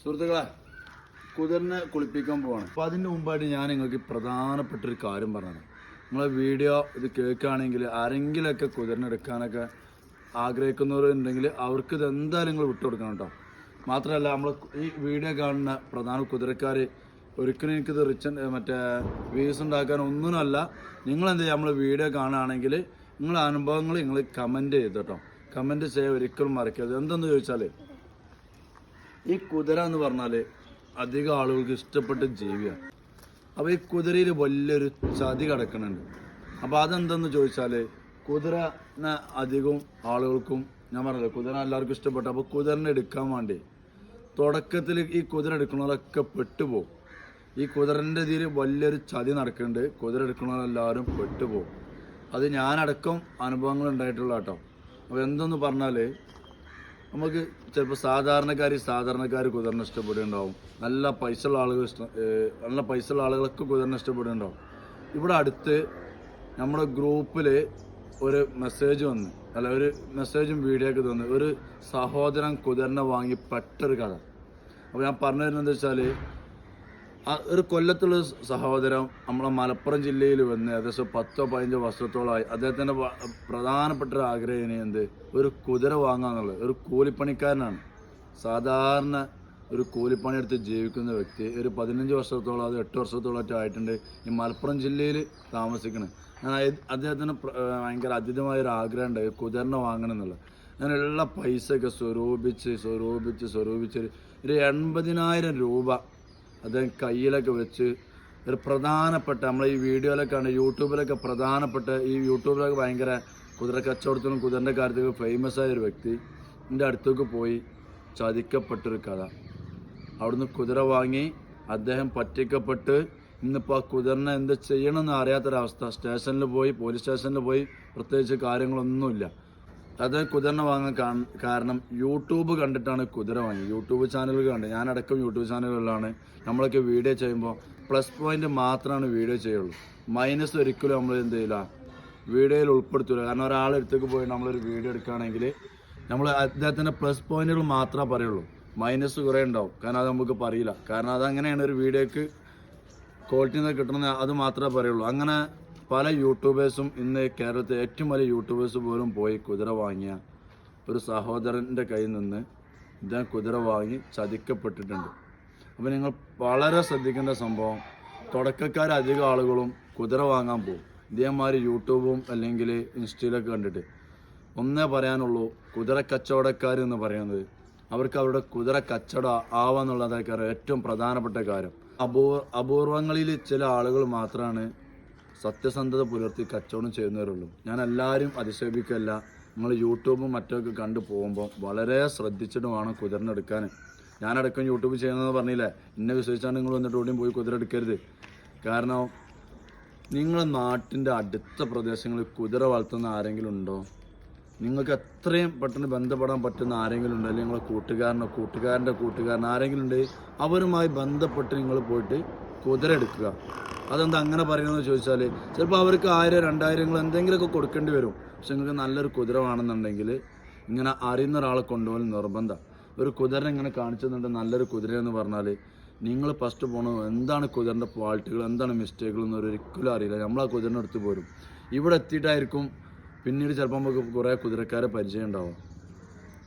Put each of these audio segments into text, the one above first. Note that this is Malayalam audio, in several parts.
സുഹൃത്തുക്കളെ കുതിരനെ കുളിപ്പിക്കാൻ പോവാണ്. അപ്പോൾ അതിന്റെ മുമ്പായിട്ട് ഞാൻ നിങ്ങൾക്ക് പ്രധാനപ്പെട്ട ഒരു കാര്യം പറഞ്ഞത് നിങ്ങളെ വീഡിയോ ഇത് കേൾക്കുകയാണെങ്കിൽ ആരെങ്കിലുമൊക്കെ കുതിരനെ എടുക്കാനൊക്കെ ആഗ്രഹിക്കുന്നവരുണ്ടെങ്കിൽ അവർക്ക് ഇത് എന്തായാലും നിങ്ങൾ വിട്ടുകൊടുക്കണം കേട്ടോ. മാത്രമല്ല നമ്മൾ ഈ വീഡിയോ കാണുന്ന പ്രധാന കുതിരക്കാർ ഒരിക്കലും എനിക്കിത് റിച്ച് മറ്റേ വ്യൂസ് ഉണ്ടാക്കാൻ ഒന്നുമല്ല നിങ്ങൾ എന്ത് ചെയ്യുക നമ്മൾ വീഡിയോ കാണുകയാണെങ്കിൽ നിങ്ങളുടെ അനുഭവങ്ങൾ നിങ്ങൾ കമന്റ് ചെയ്ത് കേട്ടോ. കമന്റ് ചെയ്യാൻ ഒരിക്കലും മറക്കരുത്. എന്തെന്ന് ചോദിച്ചാൽ ഈ കുതിര എന്ന് പറഞ്ഞാൽ അധികം ആളുകൾക്ക് ഇഷ്ടപ്പെട്ട ജീവിയാണ് അപ്പോൾ ഈ കുതിരയിൽ വലിയൊരു ചതി കിടക്കുന്നുണ്ട്. അപ്പോൾ അതെന്തെന്ന് ചോദിച്ചാൽ കുതിര അധികം ആളുകൾക്കും ഞാൻ പറഞ്ഞല്ലോ കുതിര എല്ലാവർക്കും ഇഷ്ടപ്പെട്ടു. അപ്പോൾ കുതിരനെ എടുക്കാൻ വേണ്ടി തുടക്കത്തിൽ ഈ കുതിര എടുക്കുന്നവരൊക്കെ പെട്ടുപോകും. ഈ കുതിരന്റെ ഇതിൽ വലിയൊരു ചതി നടക്കുന്നുണ്ട്. കുതിര എടുക്കുന്നവരെല്ലാവരും പെട്ടുപോകും. അത് ഞാനടക്കം അനുഭവങ്ങൾ ഉണ്ടായിട്ടുള്ള കേട്ടോ അപ്പോൾ എന്തെന്ന് പറഞ്ഞാൽ നമുക്ക് ചിലപ്പോൾ സാധാരണക്കാർ സാധാരണക്കാർ കുതിരനെ ഇഷ്ടപ്പെടുന്നുണ്ടാവും നല്ല പൈസ ഉള്ള ആളുകൾ ഇഷ്ടം നല്ല പൈസ ഉള്ള ആളുകളൊക്കെ കുതിരനെ ഇഷ്ടപ്പെടുന്നുണ്ടാവും ഇവിടെ അടുത്ത് നമ്മുടെ ഗ്രൂപ്പിൽ ഒരു മെസ്സേജ് വന്നു അല്ല ഒരു മെസ്സേജും വീഡിയോ ഒക്കെ തന്നു ഒരു സഹോദരൻ കുതിരനെ വാങ്ങി പെട്ടൊരു കഥ. അപ്പോൾ ഞാൻ പറഞ്ഞു തരുന്നത് വെച്ചാൽ ഒരു കൊല്ലത്തുള്ള സഹോദരൻ നമ്മളെ മലപ്പുറം ജില്ലയിൽ വന്ന് ഏകദേശം പത്തോ പതിനഞ്ചോ വർഷത്തോളമായി അദ്ദേഹത്തിന്റെ പ്രധാനപ്പെട്ട ഒരു ആഗ്രഹം ഇനി എന്ത്? ഒരു കുതിര വാങ്ങാന്നുള്ളത് ഒരു കൂലിപ്പണിക്കാരനാണ്. സാധാരണ ഒരു കൂലിപ്പണി എടുത്ത് ജീവിക്കുന്ന വ്യക്തി ഒരു പതിനഞ്ച് വർഷത്തോളം അത് എട്ട് വർഷത്തോളമായിട്ട് ആയിട്ടുണ്ട് ഈ മലപ്പുറം ജില്ലയിൽ താമസിക്കണം ഞാൻ അദ്ദേഹത്തിന് ഭയങ്കര അധികമായ ഒരു ആഗ്രഹം ഉണ്ട്. കുതിരനെ വാങ്ങണം എന്നുള്ളത്. അങ്ങനെയുള്ള പൈസയൊക്കെ സ്വരൂപിച്ച് സ്വരൂപിച്ച് സ്വരൂപിച്ച് ഒരു എൺപതിനായിരം രൂപ അദ്ദേഹം കയ്യിലൊക്കെ വെച്ച് ഒരു പ്രധാനപ്പെട്ട നമ്മൾ ഈ വീഡിയോയിലൊക്കെ ആണ് യൂട്യൂബിലൊക്കെ പ്രധാനപ്പെട്ട ഈ യൂട്യൂബിലൊക്കെ ഭയങ്കര കുതിര കച്ചവടത്തിനും കുതിരന്റെ കാര്യത്തിലൊക്കെ ഫേമസ് ആയൊരു വ്യക്തി എന്റെ അടുത്തേക്ക് പോയി ചതിക്കപ്പെട്ടൊരു കഥ. അവിടുന്ന് കുതിര വാങ്ങി അദ്ദേഹം പറ്റിക്കപ്പെട്ട് ഇന്നിപ്പോൾ ആ കുതിരനെ എന്ത് ചെയ്യണമെന്ന് അറിയാത്തൊരവസ്ഥ. സ്റ്റേഷനിൽ പോയി പോലീസ് സ്റ്റേഷനിൽ പോയി പ്രത്യേകിച്ച് കാര്യങ്ങളൊന്നുമില്ല. അത് കുതിരനെ വാങ്ങാൻ കാരണം യൂട്യൂബ് കണ്ടിട്ടാണ് കുതിര വാങ്ങി യൂട്യൂബ് ചാനലുകൾ കണ്ട്. ഞാനടക്കം യൂട്യൂബ് ചാനലുകളിലാണ് നമ്മളൊക്കെ വീഡിയോ ചെയ്യുമ്പോൾ പ്ലസ് പോയിന്റ് മാത്രമാണ് വീഡിയോ ചെയ്യുള്ളൂ. മൈനസ് ഒരിക്കലും നമ്മൾ എന്ത് ചെയ്യില്ല. വീഡിയോയിൽ ഉൾപ്പെടുത്തില്ല കാരണം ഒരാളെ എടുത്തേക്ക് പോയി നമ്മളൊരു വീഡിയോ എടുക്കുകയാണെങ്കിൽ നമ്മൾ അദ്ദേഹത്തിന്റെ പ്ലസ് പോയിന്റുകൾ മാത്രമേ പറയുള്ളൂ. മൈനസ് കുറേ ഉണ്ടാവും. കാരണം അത് നമുക്ക് പറയില്ല. കാരണം അതങ്ങനെയാണ് ഒരു വീഡിയോക്ക് ക്വാളിറ്റി നിന്ന് കിട്ടണമെന്ന് അത് മാത്രമേ പറയുള്ളൂ. അങ്ങനെ പല യൂട്യൂബേഴ്സും ഇന്ന് കേരളത്തിലെ ഏറ്റവും വലിയ യൂട്യൂബേഴ്സ് പോലും പോയി കുതിര വാങ്ങിയ ഒരു സഹോദരന്റെ കയ്യിൽ നിന്ന് ഇദ്ദേഹം കുതിര വാങ്ങി ചതിക്കപ്പെട്ടിട്ടുണ്ട്. അപ്പോൾ നിങ്ങൾ വളരെ ശ്രദ്ധിക്കേണ്ട സംഭവം തുടക്കക്കാർ അധികം ആളുകളും കുതിര വാങ്ങാൻ പോകും. ഇതേമാതിരി യൂട്യൂബും അല്ലെങ്കിൽ ഇൻസ്റ്റയിലൊക്കെ കണ്ടിട്ട് ഒന്നേ പറയാനുള്ളൂ കുതിര കച്ചവടക്കാർ എന്ന് പറയുന്നത് അവർക്ക് അവരുടെ കുതിര കച്ചവടം ആവാന്നുള്ളതൊക്കെ ഏറ്റവും പ്രധാനപ്പെട്ട കാര്യം. അപൂർ അപൂർവങ്ങളിൽ ചില ആളുകൾ മാത്രമാണ് സത്യസന്ധത പുലർത്തി കച്ചവടം ചെയ്യുന്നവരുള്ളൂ. ഞാൻ എല്ലാവരും അധിക്ഷേപിക്കല്ല നിങ്ങൾ യൂട്യൂബും മറ്റൊക്കെ കണ്ടു പോകുമ്പോൾ വളരെ ശ്രദ്ധിച്ചിട്ട് വേണം കുതിരനെടുക്കാൻ. ഞാനടക്കം യൂട്യൂബ് ചെയ്യുന്നതെന്ന് പറഞ്ഞില്ലേ? എന്നെ വിശ്വസിച്ചാണ് നിങ്ങൾ വന്നിട്ട് എവിടെയും പോയി കുതിര എടുക്കരുത് കാരണം നിങ്ങൾ നാട്ടിന്റെ അടുത്ത പ്രദേശങ്ങളിൽ കുതിര വളർത്തുന്ന ആരെങ്കിലും ഉണ്ടോ? നിങ്ങൾക്ക് എത്രയും പെട്ടെന്ന് ബന്ധപ്പെടാൻ പറ്റുന്ന ആരെങ്കിലും ഉണ്ടോ? അല്ലെങ്കിൽ നിങ്ങളെ കൂട്ടുകാരനോ കൂട്ടുകാരന്റെ കൂട്ടുകാരൻ ആരെങ്കിലും ഉണ്ടെങ്കിൽ അവരുമായി ബന്ധപ്പെട്ട് നിങ്ങൾ പോയിട്ട് കുതിര എടുക്കുക അതെന്താ അങ്ങനെ പറയുന്നത് ചോദിച്ചാൽ ചിലപ്പോൾ അവർക്ക് ആയിരം രണ്ടായിരങ്ങൾ എന്തെങ്കിലുമൊക്കെ കൊടുക്കേണ്ടി വരും. പക്ഷെ നിങ്ങൾക്ക് നല്ലൊരു കുതിര വേണമെന്നുണ്ടെങ്കിൽ ഇങ്ങനെ അറിയുന്ന ഒരാളെ കൊണ്ടുപോകൽ നിർബന്ധം. ഒരു കുതിര ഇങ്ങനെ കാണിച്ചതുണ്ട് നല്ലൊരു കുതിര എന്ന് പറഞ്ഞാൽ നിങ്ങൾ ഫസ്റ്റ് പോകണത് എന്താണ് കുതിരന്റെ ക്വാളിറ്റികൾ എന്താണ് മിസ്റ്റേക്കുകൾ എന്ന് ഒരിക്കലും അറിയില്ല. നമ്മൾ ആ കുതിരനെ പോരും. ഇവിടെ എത്തിയിട്ടായിരിക്കും പിന്നീട് ചിലപ്പോൾ നമുക്ക് കുറേ കുതിരക്കാരെ പരിചയം ഉണ്ടാവും.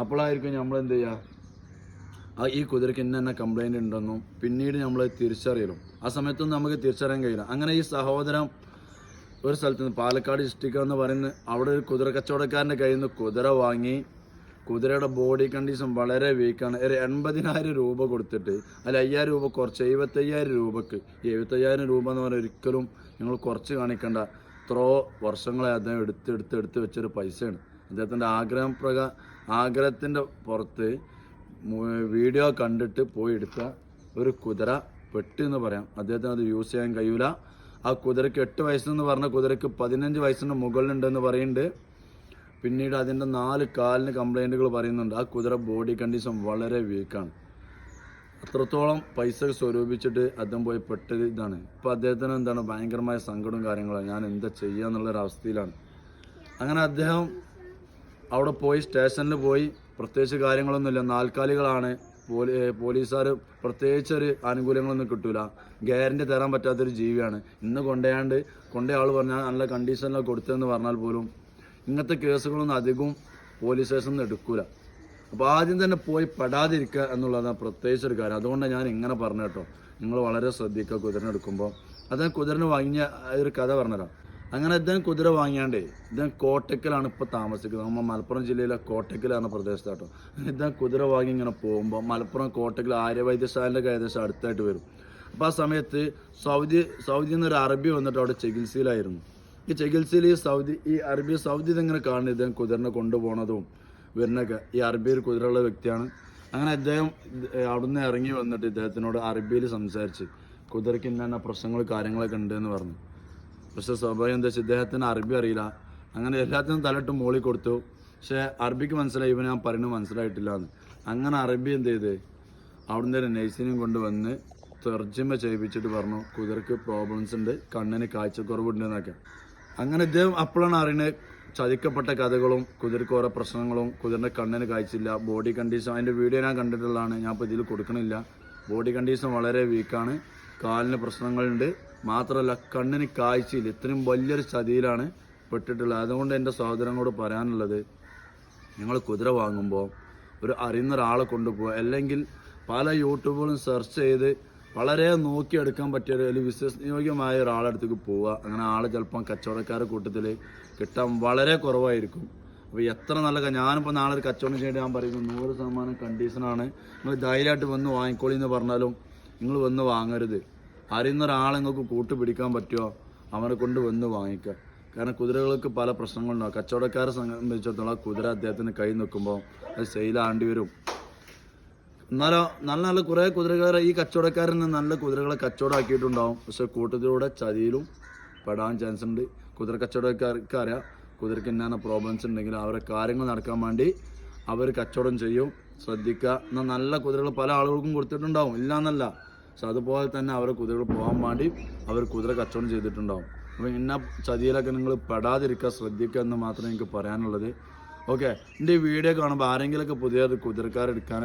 അപ്പോഴായിരിക്കും നമ്മൾ എന്ത് ചെയ്യുക? ഈ കുതിരയ്ക്ക് ഇന്ന തന്നെ കംപ്ലൈന്റ് ഉണ്ടെന്നും പിന്നീട് നമ്മൾ തിരിച്ചറിയലും. ആ സമയത്തൊന്നും നമുക്ക് തിരിച്ചറിയാൻ കഴിയില്ല. അങ്ങനെ ഈ സഹോദരം ഒരു സ്ഥലത്ത് നിന്ന് പാലക്കാട് ഡിസ്ട്രിക്റ്റ് എന്ന് പറയുന്ന അവിടെ ഒരു കുതിര കച്ചവടക്കാരന്റെ കയ്യിൽ നിന്ന് കുതിര വാങ്ങി കുതിരയുടെ ബോഡി കണ്ടീഷൻ വളരെ വീക്കാണ് ഒരു എൺപതിനായിരം രൂപ കൊടുത്തിട്ട് അല്ല അയ്യായിരം രൂപ കുറച്ച് എഴുപത്തയ്യായിരം രൂപക്ക് എഴുപത്തയ്യായിരം രൂപ എന്ന് പറഞ്ഞാൽ ഒരിക്കലും നിങ്ങൾ കുറച്ച് കാണിക്കേണ്ട. എത്രയോ വർഷങ്ങളെ അദ്ദേഹം എടുത്ത് എടുത്ത് എടുത്ത് വെച്ചൊരു പൈസയാണ്. അദ്ദേഹത്തിന്റെ ആഗ്രഹം പ്രകാ ആഗ്രഹത്തിന്റെ പുറത്ത് വീഡിയോ കണ്ടിട്ട് പോയി എടുത്ത ഒരു കുതിര പെട്ട് എന്ന് പറയാം. അദ്ദേഹത്തിന് അത് യൂസ് ചെയ്യാൻ കഴിയൂല. ആ കുതിരക്ക് എട്ട് വയസ്സെന്ന് പറഞ്ഞ കുതിരക്ക് പതിനഞ്ച് വയസ്സിന് മുകളിലുണ്ടെന്ന് പറയുന്നുണ്ട്. പിന്നീട് അതിന്റെ നാല് കാലിന് കംപ്ലൈന്റുകൾ പറയുന്നുണ്ട്. ആ കുതിര ബോഡി കണ്ടീഷൻ വളരെ വീക്കാണ് അത്രത്തോളം പൈസ സ്വരൂപിച്ചിട്ട് അദ്ദേഹം പോയി പെട്ടത് ഇതാണ്. ഇപ്പോൾ അദ്ദേഹത്തിന് എന്താണ് ഭയങ്കരമായ സങ്കടവും കാര്യങ്ങളും ഞാൻ എന്താ ചെയ്യുക എന്നുള്ളൊരവസ്ഥയിലാണ് അങ്ങനെ അദ്ദേഹം അവിടെ പോയി സ്റ്റേഷനിൽ പോയി. പ്രത്യേകിച്ച് കാര്യങ്ങളൊന്നുമില്ല. നാൽക്കാലികളാണ്. പോലീസുകാർ പ്രത്യേകിച്ച് ഒരു ആനുകൂല്യങ്ങളൊന്നും കിട്ടൂല. ഗ്യാരണ്ടി തരാൻ പറ്റാത്തൊരു ജീവിയാണ്. ഇന്ന് കൊണ്ടയാണ്ട് കൊണ്ടേ ആൾ പറഞ്ഞാൽ നല്ല കണ്ടീഷനിലൊക്കെ കൊടുത്തതെന്ന് പറഞ്ഞാൽ പോലും ഇങ്ങനത്തെ കേസുകളൊന്നും അധികവും പോലീസ് സ്റ്റേഷനിൽ നിന്ന് എടുക്കൂല. അപ്പോൾ ആദ്യം തന്നെ പോയി പെടാതിരിക്കുക എന്നുള്ളതാണ് പ്രത്യേകിച്ച് ഒരു കാര്യം. അതുകൊണ്ടാണ് ഞാൻ ഇങ്ങനെ പറഞ്ഞു കേട്ടോ. നിങ്ങൾ വളരെ ശ്രദ്ധിക്കുക കുതിരനെടുക്കുമ്പോൾ അദ്ദേഹം കുതിരനെ വാങ്ങിയ ഒരു കഥ പറഞ്ഞുതരാം അങ്ങനെ ഇദ്ദേഹം കുതിര വാങ്ങിയാണ്ടേ ഇദ്ദേഹം കോട്ടക്കലാണ് ഇപ്പോൾ താമസിക്കുന്നത്. നമ്മൾ മലപ്പുറം ജില്ലയിലെ കോട്ടക്കലാണ് പ്രദേശത്ത് കേട്ടോ. ഇദ്ദേഹം കുതിര വാങ്ങി ഇങ്ങനെ പോകുമ്പോൾ മലപ്പുറം കോട്ടക്കൽ ആര്യവൈദ്യശാലയുടെ ഏകദേശം അടുത്തായിട്ട് വരും. അപ്പോൾ ആ സമയത്ത് സൗദി സൗദിയിൽ നിന്ന് ഒരു അറബി വന്നിട്ട് അവിടെ ചികിത്സയിലായിരുന്നു. ഈ ചികിത്സയിൽ ഈ സൗദി ഈ അറബി സൗദി ഇതെങ്ങനെ കാണുന്നത് ഇദ്ദേഹം കുതിരനെ കൊണ്ടുപോകണതും വരുന്നൊക്കെ ഈ അറബി ഒരു കുതിരയുള്ള വ്യക്തിയാണ്. അങ്ങനെ അദ്ദേഹം അവിടുന്ന് ഇറങ്ങി വന്നിട്ട് ഇദ്ദേഹത്തിനോട് അറബിയിൽ സംസാരിച്ച് കുതിരയ്ക്ക് ഇന്ന പ്രശ്നങ്ങൾ കാര്യങ്ങളൊക്കെ ഉണ്ടെന്ന് പറഞ്ഞു. പക്ഷെ സ്വാഭാവികം എന്താ വെച്ചാൽ ഇദ്ദേഹത്തിന് അറബി അറിയില്ല. അങ്ങനെ എല്ലാത്തിനും തലട്ട് മോളി കൊടുത്തു. പക്ഷേ അറബിക്ക് മനസ്സിലായി ഇവന് ഞാൻ പറയുന്നത് മനസ്സിലായിട്ടില്ല എന്ന് അങ്ങനെ അറബി എന്ത് ചെയ്ത്? അവിടുന്ന് ഒരു കൊണ്ട് കൊണ്ടുവന്ന് തെർജിമ ചെയ്യിപ്പിച്ചിട്ട് പറഞ്ഞു കുതിർക്ക് പ്രോബ്ലംസ് ഉണ്ട് കണ്ണിന് കാഴ്ചക്കുറവുണ്ട് എന്നൊക്കെ. അങ്ങനെ ഇദ്ദേഹം അപ്പോഴാണ് അറിയുന്നത് ചതിക്കപ്പെട്ട കഥകളും കുതിരക്ക് ഓരോ പ്രശ്നങ്ങളും കുതിരന്റെ കണ്ണിന് കാഴ്ചയില്ല. ബോഡി കണ്ടീഷൻ അതിന്റെ വീഡിയോ ഞാൻ കണ്ടിട്ടുള്ളതാണ്. ഞാൻ ഇപ്പോൾ ഇതിൽ കൊടുക്കണില്ല. ബോഡി കണ്ടീഷൻ വളരെ വീക്കാണ് കാലിന് പ്രശ്നങ്ങളുണ്ട്. മാത്രമല്ല കണ്ണിന് കാഴ്ചയിൽ ഇത്രയും വലിയൊരു ചതിയിലാണ് പെട്ടിട്ടുള്ളത്. അതുകൊണ്ട് എന്റെ സഹോദരങ്ങളോട് പറയാനുള്ളത് നിങ്ങൾ കുതിര വാങ്ങുമ്പോൾ ഒരു അറിയുന്ന ഒരാളെ കൊണ്ടുപോകുക അല്ലെങ്കിൽ പല യൂട്യൂബുകളും സെർച്ച് ചെയ്ത് വളരെ നോക്കിയെടുക്കാൻ പറ്റിയ ഒരു വിശ്വസനീയോഗ്യമായ ഒരാളടുത്തേക്ക് പോവുക അങ്ങനെ ആൾ ചിലപ്പം കച്ചവടക്കാരുടെ കൂട്ടത്തിൽ കിട്ടാൻ വളരെ കുറവായിരിക്കും. അപ്പോൾ എത്ര നല്ല ഞാനിപ്പോൾ നാളെ ഒരു കച്ചവടം ചെയ്യേണ്ടി ഞാൻ പറയുന്നത് നൂറ് ശതമാനം കണ്ടീഷനാണ് നിങ്ങൾ ധൈര്യമായിട്ട് വന്ന് വാങ്ങിക്കോളി എന്ന് പറഞ്ഞാലും നിങ്ങൾ വന്ന് വാങ്ങരുത്. അറിയുന്ന ഒരാളെ നിങ്ങൾക്ക് കൂട്ടുപിടിക്കാൻ പറ്റുമോ അവനെ കൊണ്ട് വന്ന് വാങ്ങിക്കുക കാരണം കുതിരകൾക്ക് പല പ്രശ്നങ്ങളുണ്ടാവും. കച്ചവടക്കാരെ സംബന്ധിച്ചിടത്തോളം കുതിര അദ്ദേഹത്തിന് കൈ നിൽക്കുമ്പോൾ അത് സെയിലാണ്ടി വരും. എന്നാലോ നല്ല നല്ല കുറേ കുതിരക്കാരെ ഈ കച്ചവടക്കാരൻ നല്ല കുതിരകളെ കച്ചവടമാക്കിയിട്ടുണ്ടാവും പക്ഷെ കൂട്ടത്തിലൂടെ ചതിയിലും പെടാൻ ചാൻസ് ഉണ്ട്. കുതിര കച്ചവടക്കാർക്ക് അറിയാം. കുതിരക്ക് എന്നാണ് പ്രോബ്ലംസ് ഉണ്ടെങ്കിൽ അവരെ കാര്യങ്ങൾ നടക്കാൻ വേണ്ടി അവർ കച്ചവടം ചെയ്യും. ശ്രദ്ധിക്കുക എന്നാൽ നല്ല കുതിരകൾ പല ആളുകൾക്കും കൊടുത്തിട്ടുണ്ടാവും. ഇല്ല എന്നല്ല പക്ഷെ അതുപോലെ തന്നെ അവർ കുതിരകൾ പോകാൻ വേണ്ടി അവർ കുതിര കച്ചവടം ചെയ്തിട്ടുണ്ടാവും. അപ്പോൾ ഇന്ന ചതിയിലൊക്കെ നിങ്ങൾ പെടാതിരിക്കുക ശ്രദ്ധിക്കുക എന്ന് മാത്രമേ എനിക്ക് പറയാനുള്ളത്. ഓക്കെ എന്റെ ഈ വീഡിയോ കാണുമ്പോൾ ആരെങ്കിലുമൊക്കെ പുതിയ കുതിരക്കാരെടുക്കാൻ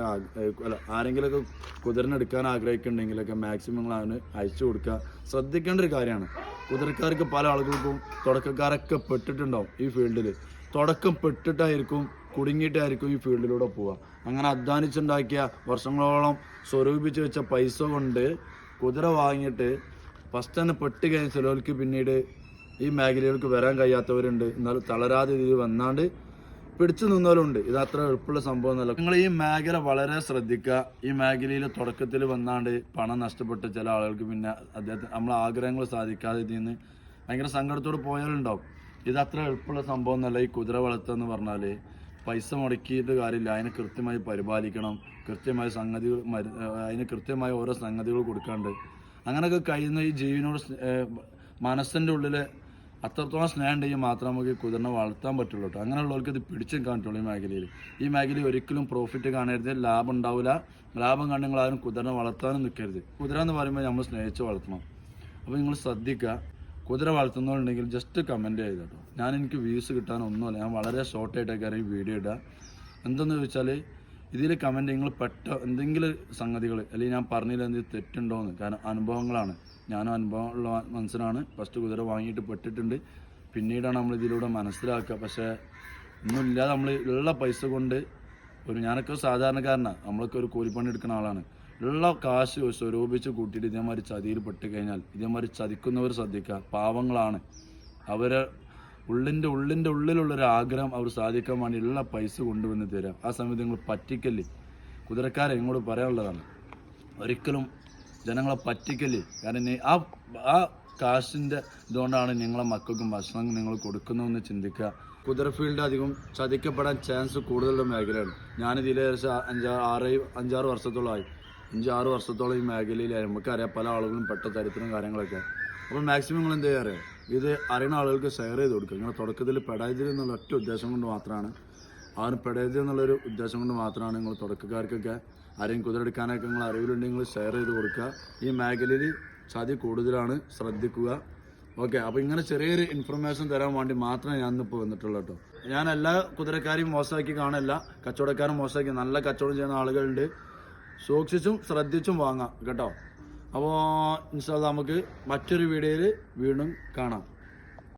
അല്ല ആരെങ്കിലുമൊക്കെ കുതിരനെടുക്കാൻ ആഗ്രഹിക്കുന്നുണ്ടെങ്കിലൊക്കെ മാക്സിമം നിങ്ങൾ അതിന് അയച്ചു കൊടുക്കുക. ശ്രദ്ധിക്കേണ്ട ഒരു കാര്യമാണ്. കുതിരക്കാർക്ക് പല ആളുകൾക്കും തുടക്കക്കാരൊക്കെ പെട്ടിട്ടുണ്ടാവും ഈ ഫീൽഡിൽ തുടക്കം പെട്ടിട്ടായിരിക്കും കുടുങ്ങിയിട്ടായിരിക്കും ഈ ഫീൽഡിലൂടെ പോവുക. അങ്ങനെ അധ്വാനിച്ചുണ്ടാക്കിയ വർഷങ്ങളോളം സ്വരൂപിച്ച് വെച്ച പൈസ കൊണ്ട് കുതിര വാങ്ങിയിട്ട് ഫസ്റ്റ് തന്നെ പെട്ട് കഴിഞ്ഞ ചിലവർക്ക് പിന്നീട് ഈ മേഖലകൾക്ക് വരാൻ കഴിയാത്തവരുണ്ട്. എന്നാൽ തളരാതെ ഇതിൽ വന്നാണ്ട് പിടിച്ചു നിന്നവരുണ്ട്. ഇത് അത്ര എളുപ്പമുള്ള സംഭവം എന്നല്ല. നിങ്ങൾ ഈ മേഖല വളരെ ശ്രദ്ധിക്കുക. ഈ മേഖലയിൽ തുടക്കത്തിൽ വന്നാണ്ട് പണം നഷ്ടപ്പെട്ട ചില ആളുകൾക്ക് പിന്നെ അദ്ദേഹത്തിന് നമ്മളെ ആഗ്രഹങ്ങൾ സാധിക്കാതെ ഇതിൽ നിന്ന് ഭയങ്കര സങ്കടത്തോട് പോയാലുണ്ടാവും ഇത് അത്ര എളുപ്പമുള്ള സംഭവം എന്നല്ല ഈ കുതിര വളർത്തുക എന്ന് പറഞ്ഞാൽ പൈസ മുടക്കിയിട്ട് കാര്യമില്ല. അതിനെ കൃത്യമായി പരിപാലിക്കണം. കൃത്യമായ സംഗതികൾ അതിന് കൃത്യമായ ഓരോ സംഗതികൾ കൊടുക്കാണ്ട്. അങ്ങനെയൊക്കെ കഴിയുന്ന ഈ ജീവിനോട് മനസ്സിന്റെ ഉള്ളിൽ അത്രത്തോളം സ്നേഹം ഉണ്ടെങ്കിൽ മാത്രമേ നമുക്ക് കുതിരനെ വളർത്താൻ പറ്റുള്ളൂ കേട്ടോ. അങ്ങനെയുള്ളവർക്ക് ഇത് പിടിച്ചു പറ്റുള്ളൂ ഈ മേഖലയിൽ. ഈ മേഖലയിൽ ഒരിക്കലും പ്രോഫിറ്റ് കാണരുത്. ലാഭം ഉണ്ടാവില്ല. ലാഭം കണ്ട് നിങ്ങൾ ആരും കുതിരനെ വളർത്താനും നിൽക്കരുത്. കുതിര എന്ന് പറയുമ്പോൾ നമ്മൾ സ്നേഹിച്ച് വളർത്തണം. അപ്പോൾ നിങ്ങൾ ശ്രദ്ധിക്കുക. കുതിര വളർത്തുന്നവരുണ്ടെങ്കിൽ ജസ്റ്റ് കമന്റ് ചെയ്ത് കേട്ടോ. ഞാൻ എനിക്ക് വ്യൂസ് കിട്ടാനൊന്നുമല്ല ഞാൻ വളരെ ഷോർട്ടായിട്ടൊക്കെ ഈ വീഡിയോ ഇടുക. എന്തെന്ന് ചോദിച്ചാൽ ഇതിൽ കമന്റ് നിങ്ങൾ പെട്ട എന്തെങ്കിലും സംഗതികൾ അല്ലെങ്കിൽ ഞാൻ പറഞ്ഞതിൽ എന്തെങ്കിലും തെറ്റുണ്ടോയെന്ന് കാരണം അനുഭവങ്ങളാണ്. ഞാനും അനുഭവമുള്ള മനസ്സിലാണ് ഫസ്റ്റ് കുതിര വാങ്ങിയിട്ട് പെട്ടിട്ടുണ്ട്. പിന്നീടാണ് നമ്മൾ ഇതിലൂടെ മനസ്സിലാക്കുക. പക്ഷേ ഒന്നുമില്ലാതെ നമ്മൾ ഉള്ള പൈസ കൊണ്ട് ഒരു ഞാനൊക്കെ സാധാരണക്കാരനാണ് നമ്മളൊക്കെ ഒരു കൂലിപ്പണി എടുക്കുന്ന ആളാണ്. ഉള്ള കാശ് സ്വരൂപിച്ച് കൂട്ടിയിട്ട് ഇതേമാതിരി ചതിയിൽ പെട്ട് കഴിഞ്ഞാൽ ഇതേമാതിരി ചതിക്കുന്നവർ ശ്രദ്ധിക്കുക. പാവങ്ങളാണ്. അവരെ ഉള്ളിന്റെ ഉള്ളിന്റെ ഉള്ളിലുള്ളൊരു ആഗ്രഹം അവർ സാധിക്കാൻ വേണ്ടി ഉള്ള പൈസ കൊണ്ടുവന്ന് തരാം. ആ സമയത്ത് നിങ്ങൾ പറ്റിക്കല്ലേ കുതിരക്കാരെ ഇങ്ങോട്ട് പറയാനുള്ളതാണ്. ഒരിക്കലും ജനങ്ങളെ പറ്റിക്കല്ലേ കാരണം ആ ആ കാശിന്റെ ഇതുകൊണ്ടാണ് നിങ്ങളെ മക്കൾക്കും ഭക്ഷണം നിങ്ങൾ കൊടുക്കുന്നതെന്ന് ചിന്തിക്കുക. കുതിര ഫീൽഡ് അധികം ചതിക്കപ്പെടാൻ ചാൻസ് കൂടുതലുള്ള മേഖലയാണ്. ഞാനിതിൽ ഏകദേശം അഞ്ചാറ് ആറ് അഞ്ചാറ് വർഷത്തോളമായി. അഞ്ചാറ് വർഷത്തോളം ഈ മേഖലയിൽ നമുക്കറിയാം പല ആളുകളും പെട്ട തരത്തിലും കാര്യങ്ങളൊക്കെ. അപ്പോൾ മാക്സിമം നിങ്ങൾ എന്ത് ചെയ്യാറ്? ഇത് അറിയുന്ന ആളുകൾക്ക് ഷെയർ ചെയ്ത് കൊടുക്കുക. ഇങ്ങനെ തുടക്കത്തിൽ പെടാതിരി എന്നുള്ള ഒറ്റ ഉദ്ദേശം കൊണ്ട് മാത്രമാണ് ആരും പെടരുത് എന്നുള്ളൊരു ഉദ്ദേശം കൊണ്ട് മാത്രമാണ് നിങ്ങൾ തുടക്കക്കാർക്കൊക്കെ ആരെയും കുതിരെടുക്കാനൊക്കെ നിങ്ങൾ അറിവിലുണ്ടെങ്കിൽ നിങ്ങൾ ഷെയർ ചെയ്ത് കൊടുക്കുക. ഈ മേഖലയിൽ ചതി കൂടുതലാണ് ശ്രദ്ധിക്കുക. ഓക്കെ അപ്പോൾ ഇങ്ങനെ ചെറിയൊരു ഇൻഫർമേഷൻ തരാൻ വേണ്ടി മാത്രമേ ഞാൻ ഇന്നിപ്പോൾ വന്നിട്ടുള്ളൂ കേട്ടോ ഞാൻ എല്ലാ കുതിരക്കാരെയും മോശമാക്കി കാണില്ല. കച്ചവടക്കാരും മോശമാക്കി. നല്ല കച്ചവടം ചെയ്യുന്ന ആളുകളുണ്ട്. സൂക്ഷിച്ചും ശ്രദ്ധിച്ചും വാങ്ങാം കേട്ടോ. അപ്പോൾ ഇൻഷാല്ല നമുക്ക് മറ്റൊരു വീഡിയോയിൽ വീണ്ടും കാണാം.